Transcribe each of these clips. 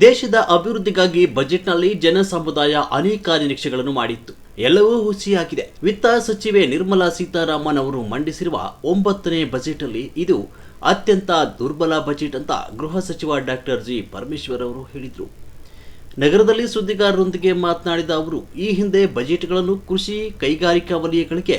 ದೇಶದ ಅಭಿವೃದ್ಧಿಗಾಗಿ ಬಜೆಟ್ನಲ್ಲಿ ಜನ ಸಮುದಾಯ ಅನೇಕ ನಿರೀಕ್ಷೆಗಳನ್ನು ಮಾಡಿತ್ತು. ಎಲ್ಲವೂ ಹುಸಿಯಾಗಿದೆ. ವಿತ್ತ ಸಚಿವೆ ನಿರ್ಮಲಾ ಸೀತಾರಾಮನ್ ಅವರು ಮಂಡಿಸಿರುವ ಒಂಬತ್ತನೇ ಬಜೆಟ್ ಅಲ್ಲಿ ಇದು ಅತ್ಯಂತ ದುರ್ಬಲ ಬಜೆಟ್ ಅಂತ ಗೃಹ ಸಚಿವ ಡಾಕ್ಟರ್ ಜಿ. ಪರಮೇಶ್ವರ್ ಅವರು ಹೇಳಿದರು. ನಗರದಲ್ಲಿ ಸುದ್ದಿಗಾರರೊಂದಿಗೆ ಮಾತನಾಡಿದ ಅವರು, ಈ ಹಿಂದೆ ಬಜೆಟ್ಗಳನ್ನು ಕೃಷಿ ಕೈಗಾರಿಕಾ ವಲಯಗಳಿಗೆ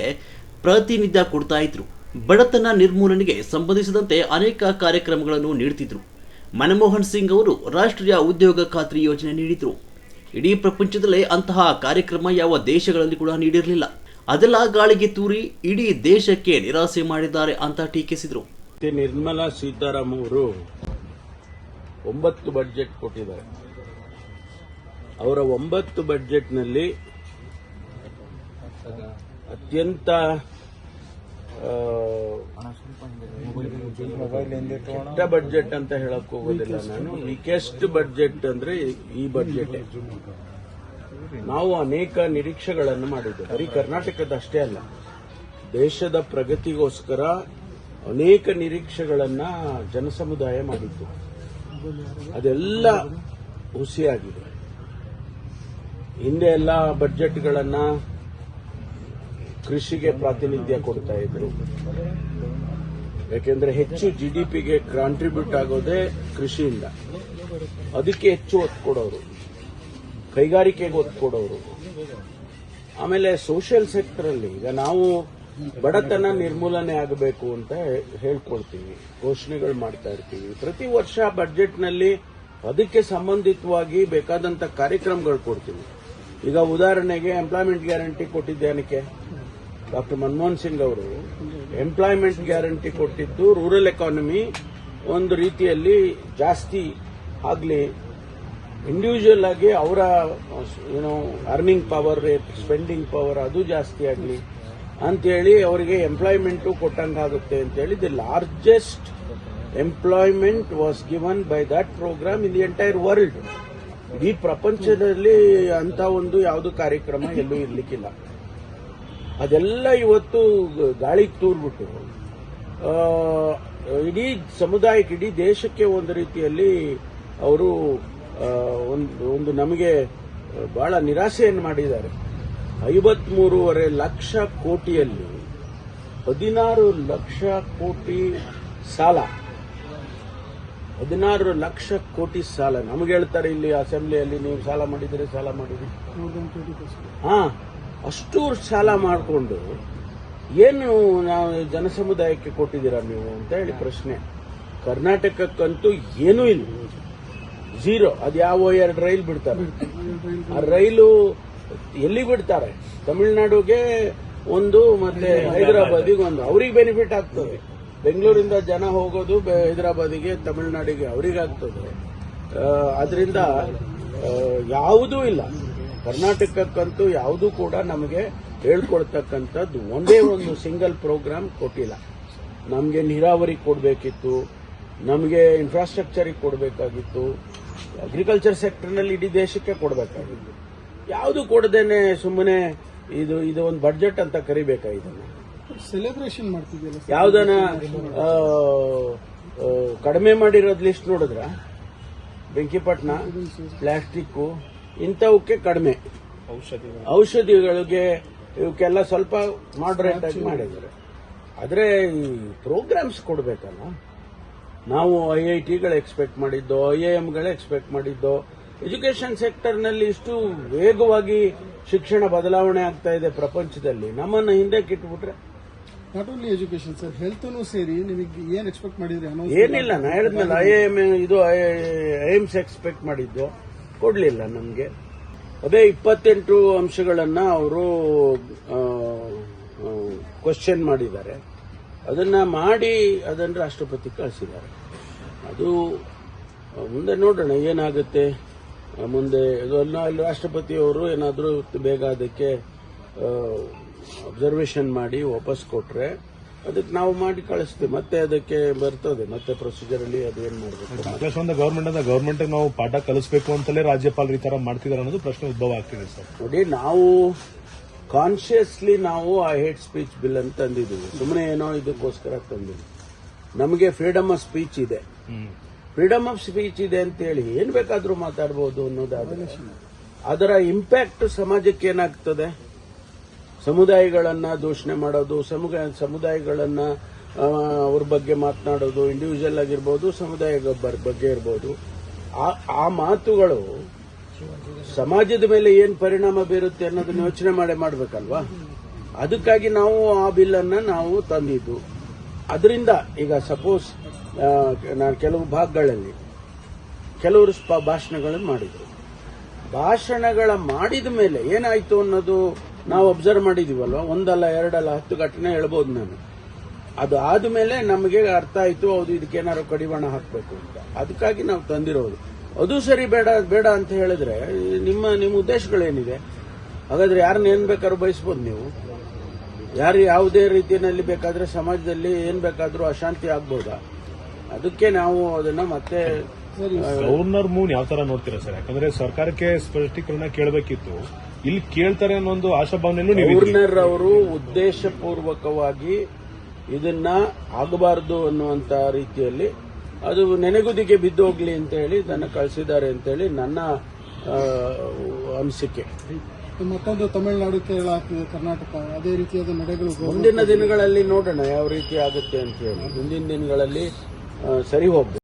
ಪ್ರಾತಿನಿಧ್ಯ ಕೊಡ್ತಾ ಇದ್ರು. ಬಡತನ ನಿರ್ಮೂಲನೆಗೆ ಸಂಬಂಧಿಸಿದಂತೆ ಅನೇಕ ಕಾರ್ಯಕ್ರಮಗಳನ್ನು ನೀಡುತ್ತಿದ್ರು ಮನಮೋಹನ್ ಸಿಂಗ್ ಅವರು ರಾಷ್ಟ್ರೀಯ ಉದ್ಯೋಗ ಖಾತ್ರಿ ಯೋಜನೆ ನೀಡಿದರು. ಇಡೀ ಪ್ರಪಂಚದಲ್ಲೇ ಅಂತಹ ಕಾರ್ಯಕ್ರಮ ಯಾವ ದೇಶಗಳಲ್ಲಿ ಕೂಡ ನೀಡಿರಲಿಲ್ಲ. ಅದೆಲ್ಲ ಗಾಳಿಗೆ ತೂರಿ ಇಡೀ ದೇಶಕ್ಕೆ ನಿರಾಸೆ ಮಾಡಿದ್ದಾರೆ ಅಂತ ಟೀಕಿಸಿದರು. ನಿರ್ಮಲಾ ಸೀತಾರಾಮ್ ಅವರು ಒಂಬತ್ತು ಬಜೆಟ್ ಕೊಟ್ಟಿದ್ದಾರೆ. ಅವರ ಒಂಬತ್ತು ಬಜೆಟ್ನಲ್ಲಿ ಅತ್ಯಂತ ಕೆಟ್ಟ ಬಡ್ಜೆಟ್ ಅಂತ ಹೇಳಕ್ ಹೋಗೋದಿಲ್ಲ ನಾನು. ವೀಕೆಸ್ಟ್ ಬಡ್ಜೆಟ್ ಅಂದ್ರೆ ಈ ಬಡ್ಜೆಟ್ ನಾವು ಅನೇಕ ನಿರೀಕ್ಷೆಗಳನ್ನು ಮಾಡಿದ್ದೇವೆ. ಬರೀ ಕರ್ನಾಟಕದ ಅಷ್ಟೇ ಅಲ್ಲ. ದೇಶದ ಪ್ರಗತಿಗೋಸ್ಕರ ಅನೇಕ ನಿರೀಕ್ಷೆಗಳನ್ನ ಜನಸಮುದಾಯ ಮಾಡಿತ್ತು. ಅದೆಲ್ಲ ಹುಸಿಯಾಗಿದೆ. ಹಿಂದೆ ಎಲ್ಲ ಬಡ್ಜೆಟ್ಗಳನ್ನ ಕೃಷಿಗೆ ಪ್ರಾತಿನಿಧ್ಯ ಕೊಡ್ತಾ ಇದ್ರು. ಯಾಕೆಂದ್ರೆ ಹೆಚ್ಚು ಜಿಡಿಪಿಗೆ ಕಾಂಟ್ರಿಬ್ಯೂಟ್ ಆಗೋದೇ ಕೃಷಿಯಿಂದ. ಅದಕ್ಕೆ ಹೆಚ್ಚು ಒತ್ತು ಕೊಡೋರು. ಕೈಗಾರಿಕೆಗೆ ಒತ್ತು ಕೊಡೋರು. ಆಮೇಲೆ ಸೋಷಿಯಲ್ ಸೆಕ್ಟರ್ ಅಲ್ಲಿ ಈಗ ನಾವು ಬಡತನ ನಿರ್ಮೂಲನೆ ಆಗಬೇಕು ಅಂತ ಹೇಳ್ಕೊಳ್ತೀವಿ. ಘೋಷಣೆಗಳು ಮಾಡ್ತಾ ಇರ್ತೀವಿ. ಪ್ರತಿ ವರ್ಷ ಬಜೆಟ್ನಲ್ಲಿ ಅದಕ್ಕೆ ಸಂಬಂಧಿತವಾಗಿ ಬೇಕಾದಂತ ಕಾರ್ಯಕ್ರಮಗಳು ಕೊಡ್ತೀವಿ. ಈಗ ಉದಾಹರಣೆಗೆ ಎಂಪ್ಲಾಯ್ಮೆಂಟ್ ಗ್ಯಾರಂಟಿ ಕೊಟ್ಟಿದ್ದೇನಕ್ಕೆ ಡಾಕ್ಟರ್ ಮನಮೋಹನ್ ಸಿಂಗ್ ಅವರು ಎಂಪ್ಲಾಯ್ಮೆಂಟ್ ಗ್ಯಾರಂಟಿ ಕೊಟ್ಟಿದ್ದು ರೂರಲ್ ಎಕಾನಮಿ ಒಂದು ರೀತಿಯಲ್ಲಿ ಜಾಸ್ತಿ ಆಗಲಿ ಇಂಡಿವಿಜುವಲ್ ಆಗಿ ಅವರ ಏನೋ ಅರ್ನಿಂಗ್ ಪವರ್ ಸ್ಪೆಂಡಿಂಗ್ ಪವರ್ ಅದು ಜಾಸ್ತಿ ಆಗಲಿ ಅಂತೇಳಿ ಅವರಿಗೆ ಎಂಪ್ಲಾಯ್ಮೆಂಟ್ ಕೊಟ್ಟಂಗಾಗುತ್ತೆ ಅಂತೇಳಿ the largest employment was given by that programme in the entire world ಇಡೀ ಪ್ರಪಂಚದಲ್ಲಿ ಅಂತ ಒಂದು ಯಾವುದು ಕಾರ್ಯಕ್ರಮ ಎಲ್ಲೂ ಇರ್ಲಿಕ್ಕಿಲ್ಲ. ಅದೆಲ್ಲ ಇವತ್ತು ಗಾಳಿಗೆ ತೂರ್ಬಿಟ್ಟು ಇಡೀ ಸಮುದಾಯಕ್ಕೆ ಇಡೀ ದೇಶಕ್ಕೆ ಒಂದು ರೀತಿಯಲ್ಲಿ ಅವರು ಒಂದು ಒಂದು ನಮಗೆ ಬಹಳ ನಿರಾಸೆಯನ್ನು ಮಾಡಿದ್ದಾರೆ. ಐವತ್ಮೂರುವರೆ ಲಕ್ಷ ಕೋಟಿಯಲ್ಲಿ ಹದಿನಾರು ಲಕ್ಷ ಕೋಟಿ ಸಾಲ. ಹದಿನಾರು ಲಕ್ಷ ಕೋಟಿ ಸಾಲ. ನಮಗೆ ಹೇಳ್ತಾರೆ ಇಲ್ಲಿ ಅಸೆಂಬ್ಲಿಯಲ್ಲಿ ನೀವು ಸಾಲ ಮಾಡಿದರೆ ಸಾಲ ಮಾಡಿದ್ರಿ. ಹಾ. ಅಷ್ಟು ಸಾಲ ಮಾಡಿಕೊಂಡು ಏನು ನಾವು ಜನಸಮುದಾಯಕ್ಕೆ ಕೊಟ್ಟಿದ್ದೀರಾ ನೀವು ಅಂತ ಹೇಳಿ ಪ್ರಶ್ನೆ. ಕರ್ನಾಟಕಕ್ಕಂತೂ ಏನೂ ಇಲ್ಲ. ಝೀರೋ ಅದು ಯಾವ ಎರಡು ರೈಲು ಬಿಡ್ತಾರೆ? ಆ ರೈಲು ಎಲ್ಲಿ ಬಿಡ್ತಾರೆ? ತಮಿಳುನಾಡುಗೆ ಒಂದು ಮತ್ತೆ ಹೈದರಾಬಾದಿಗೆ ಒಂದು. ಅವ್ರಿಗೆ ಬೆನಿಫಿಟ್ ಆಗ್ತದೆ. ಬೆಂಗಳೂರಿಂದ ಜನ ಹೋಗೋದು ಹೈದರಾಬಾದಿಗೆ, ತಮಿಳುನಾಡಿಗೆ ಅವ್ರಿಗಾಗ್ತದೆ. ಅದರಿಂದ ಯಾವುದೂ ಇಲ್ಲ. ಕರ್ನಾಟಕಕ್ಕಂತೂ ಯಾವುದೂ ಕೂಡ ನಮಗೆ ಹೇಳ್ಕೊಳ್ತಕ್ಕಂಥದ್ದು ಒಂದೇ ಒಂದು ಸಿಂಗಲ್ ಪ್ರೋಗ್ರಾಮ್ ಕೊಟ್ಟಿಲ್ಲ. ನಮಗೆ ನೀರಾವರಿ ಕೊಡಬೇಕಿತ್ತು ನಮಗೆ ಇನ್ಫ್ರಾಸ್ಟ್ರಕ್ಚರಿಗೆ ಕೊಡಬೇಕಾಗಿತ್ತು ಅಗ್ರಿಕಲ್ಚರ್ ಸೆಕ್ಟರ್ನಲ್ಲಿ ಇಡೀ ದೇಶಕ್ಕೆ ಕೊಡಬೇಕಾಗಿತ್ತು. ಯಾವುದು ಕೊಡದೇನೆ ಸುಮ್ಮನೆ ಇದು ಇದು ಒಂದು ಬಡ್ಜೆಟ್ ಅಂತ ಕರಿಬೇಕಾ ಇದನ್ನ ಸೆಲೆಬ್ರೇಷನ್ ಮಾಡ್ತಿದ್ದೀವಿ ಯಾವ್ದನ ಕಡಿಮೆ ಮಾಡಿರೋದು ಲಿಸ್ಟ್ ನೋಡಿದ್ರ? ಬೆಂಕಿಪಟ್ಟಣ ಪ್ಲಾಸ್ಟಿಕ್ ಇಂಥವಕ್ಕೆ ಕಡಿಮೆ. ಔಷಧಿಗಳಿಗೆ ಇವಕ್ಕೆಲ್ಲ ಸ್ವಲ್ಪ ಮಾಡರೇಟ್ ಆಗಿ ಮಾಡಿದ್ದಾರೆ. ಆದ್ರೆ ಈ ಪ್ರೋಗ್ರಾಮ್ಸ್ ಕೊಡಬೇಕಲ್ಲ? ನಾವು ಐ ಐ ಟಿಗಳು ಎಕ್ಸ್ಪೆಕ್ಟ್ ಮಾಡಿದ್ದೋ ಐ ಐ ಎಂಗಳು ಎಕ್ಸ್ಪೆಕ್ಟ್ ಮಾಡಿದ್ದೋ ಎಜುಕೇಶನ್ ಸೆಕ್ಟರ್ನಲ್ಲಿ ಇಷ್ಟು ವೇಗವಾಗಿ ಶಿಕ್ಷಣ ಬದಲಾವಣೆ ಆಗ್ತಾ ಇದೆ ಪ್ರಪಂಚದಲ್ಲಿ. ನಮ್ಮನ್ನ ಹಿಂದೆ ಕಿಟ್ಬಿಟ್ರೆ. ನಾಟ್ ಓನ್ಲಿ ಎಜುಕೇಶನ್ ಸರ್ ಹೆಲ್ತ್ನು ಸೇರಿ ನಿಮಗೆ ಏನ್ ಎಕ್ಸ್ಪೆಕ್ಟ್ ಮಾಡಿದ್ರೆ ಏನಿಲ್ಲ ನಾ ಹೇಳಿದ್ಮೇಲೆ ಐ ಎಂ ಇದು ಐ ಎಮ್ಸ್ ಎಕ್ಸ್ಪೆಕ್ಟ್ ಮಾಡಿದ್ದು. ಕೊಡ್ಲಿಲ್ಲ ನಮಗೆ. ಅದೇ ಇಪ್ಪತ್ತೆಂಟು ಅಂಶಗಳನ್ನ ಅವರು ಕ್ವಶನ್ ಮಾಡಿದ್ದಾರೆ. ಅದನ್ನ ಮಾಡಿ ಅದನ್ನು ರಾಷ್ಟ್ರಪತಿ ಕಳಿಸಿದ್ದಾರೆ. ಅದು, ಮುಂದೆ ನೋಡೋಣ ಏನಾಗುತ್ತೆ. ಮುಂದೆ ಅಲ್ಲಿ ರಾಷ್ಟ್ರಪತಿ ಅವರು ಏನಾದರೂ ಬೇಗ ಅದಕ್ಕೆ ಅಬ್ಸರ್ವೇಷನ್ ಮಾಡಿ ವಾಪಸ್ ಕೊಟ್ರೆ ಅದಕ್ಕೆ ನಾವು ಮಾಡಿ ಕಳಿಸ್ತೀವಿ. ಮತ್ತೆ ಅದಕ್ಕೆ ಬರ್ತದೆ. ಮತ್ತೆ ಪ್ರೊಸೀಜರ್ ಅಲ್ಲಿ ಅದೇನ್ ಮಾಡಬೇಕು ಗವರ್ಮೆಂಟ್ ಅಂದ್ರೆ ಗವರ್ಮೆಂಟ್ ನಾವು ಪಾಠ ಕಲಿಸಬೇಕು ಅಂತಲೇ ರಾಜ್ಯಪಾಲರು ಈ ತರ ಮಾಡ್ತಿದ್ದಾರೆ ಅನ್ನೋದು ಪ್ರಶ್ನೆ ಉದ್ಭವ ಆಗ್ತಿದೆ ಸರ್. ನೋಡಿ ನಾವು ಕಾನ್ಶಿಯಸ್ಲಿ ನಾವು ಆ ಹೇಟ್ ಸ್ಪೀಚ್ ಬಿಲ್ ಅಂತ ತಂದಿದ್ದೀವಿ. ಸುಮ್ಮನೆ ಏನೋ ಇದಕ್ಕೋಸ್ಕರ ತಂದಿದ್ದೀವಿ. ನಮಗೆ ಫ್ರೀಡಮ್ ಆಫ್ ಸ್ಪೀಚ್ ಇದೆ. ಫ್ರೀಡಮ್ ಆಫ್ ಸ್ಪೀಚ್ ಇದೆ ಅಂತೇಳಿ ಏನ್ ಬೇಕಾದ್ರೂ ಮಾತಾಡಬಹುದು ಅನ್ನೋದಾದ್ರೆ ಅದರ ಇಂಪ್ಯಾಕ್ಟ್ ಸಮಾಜಕ್ಕೆ ಏನಾಗ್ತದೆ? ಸಮುದಾಯಗಳನ್ನ ದೂಷಣೆ ಮಾಡೋದು ಸಮುದಾಯ ಸಮುದಾಯಗಳನ್ನ ಅವ್ರ ಬಗ್ಗೆ ಮಾತನಾಡೋದು ಇಂಡಿವಿಜುವಲ್ ಆಗಿರ್ಬೋದು ಸಮುದಾಯ ಬಗ್ಗೆ ಇರ್ಬೋದು. ಆ- ಮಾತುಗಳು ಸಮಾಜದ ಮೇಲೆ ಏನ್ ಪರಿಣಾಮ ಬೀರುತ್ತೆ ಅನ್ನೋದನ್ನ ಯೋಚನೆ ಮಾಡಿ ಮಾಡ್ಬೇಕಲ್ವಾ? ಅದಕ್ಕಾಗಿ ನಾವು ಆ ಬಿಲ್ ಅನ್ನ ನಾವು ತಂದಿದ್ದು. ಅದರಿಂದ ಈಗ ಸಪೋಸ್ ನಾನು ಕೆಲವು ಭಾಗಗಳಲ್ಲಿ ಕೆಲವರು ಭಾಷಣಗಳನ್ನು ಮಾಡಿದ್ರು. ಭಾಷಣಗಳ ಮಾಡಿದ ಮೇಲೆ ಏನಾಯ್ತು ಅನ್ನೋದು ನಾವು ಅಬ್ಸರ್ವ್ ಮಾಡಿದೀವಲ್ವ? ಒಂದಲ್ಲ, ಎರಡಲ್ಲ, ಹತ್ತು ಘಟನೆ ಹೇಳ್ಬೋದು ನಾನು. ಅದು ಆದ್ಮೇಲೆ ನಮಗೆ ಅರ್ಥ ಆಯ್ತು, ಹೌದು ಇದಕ್ಕೇನಾದ್ರು ಕಡಿವಾಣ ಹಾಕಬೇಕು ಅಂತ. ಅದಕ್ಕಾಗಿ ನಾವು ತಂದಿರೋದು. ಅದು ಸರಿ, ಬೇಡ ಬೇಡ ಅಂತ ಹೇಳಿದ್ರೆ, ನಿಮ್ಮ ನಿಮ್ಮ ಉದ್ದೇಶಗಳೇನಿದೆ? ಹಾಗಾದ್ರೆ ಯಾರನ್ನ ಏನ್ ಬೇಕಾದ್ರೂ ಬಯಸ್ಬೋದು ನೀವು. ಯಾರು ಯಾವುದೇ ರೀತಿಯಲ್ಲಿ ಬೇಕಾದ್ರೆ ಸಮಾಜದಲ್ಲಿ ಏನ್ ಬೇಕಾದ್ರೂ ಅಶಾಂತಿ ಆಗ್ಬೋದಾ? ಅದಕ್ಕೆ ನಾವು ಅದನ್ನ ಮತ್ತೆ ಗವರ್ನರ್ ಮೂನ್ ಯಾವ ತರ ನೋಡ್ತೀರಾ ಸರ್? ಯಾಕಂದ್ರೆ ಸರ್ಕಾರಕ್ಕೆ ಸ್ಪಷ್ಟೀಕರಣ ಕೇಳಬೇಕಿತ್ತು. ಇಲ್ಲಿ ಕೇಳ್ತಾರೆ ಅನ್ನೋ ಒಂದು ಇದ್ರಿ. ಗವರ್ನರ್ ಅವರು ಉದ್ದೇಶಪೂರ್ವಕವಾಗಿ ಇದನ್ನ ಆಗಬಾರದು ಅನ್ನುವಂತ ರೀತಿಯಲ್ಲಿ ಅದು ನೆನೆಗುದಿಗೆ ಬಿದ್ದೋಗ್ಲಿ ಅಂತ ಹೇಳಿ ಇದನ್ನ ಕಳಿಸಿದ್ದಾರೆ ಅಂತ ಹೇಳಿ ನನ್ನ ಅನಿಸಿಕೆ. ಮತ್ತೊಂದು ತಮಿಳುನಾಡು ಕೇರಳ ಕರ್ನಾಟಕ ಅದೇ ರೀತಿಯಾದ ನಡೆಗಳು ಮುಂದಿನ ದಿನಗಳಲ್ಲಿ ನೋಡೋಣ ಯಾವ ರೀತಿ ಆಗುತ್ತೆ ಅಂತ ಹೇಳಿ. ಮುಂದಿನ ದಿನಗಳಲ್ಲಿ ಸರಿ ಹೋಗ್ಬೇಕು.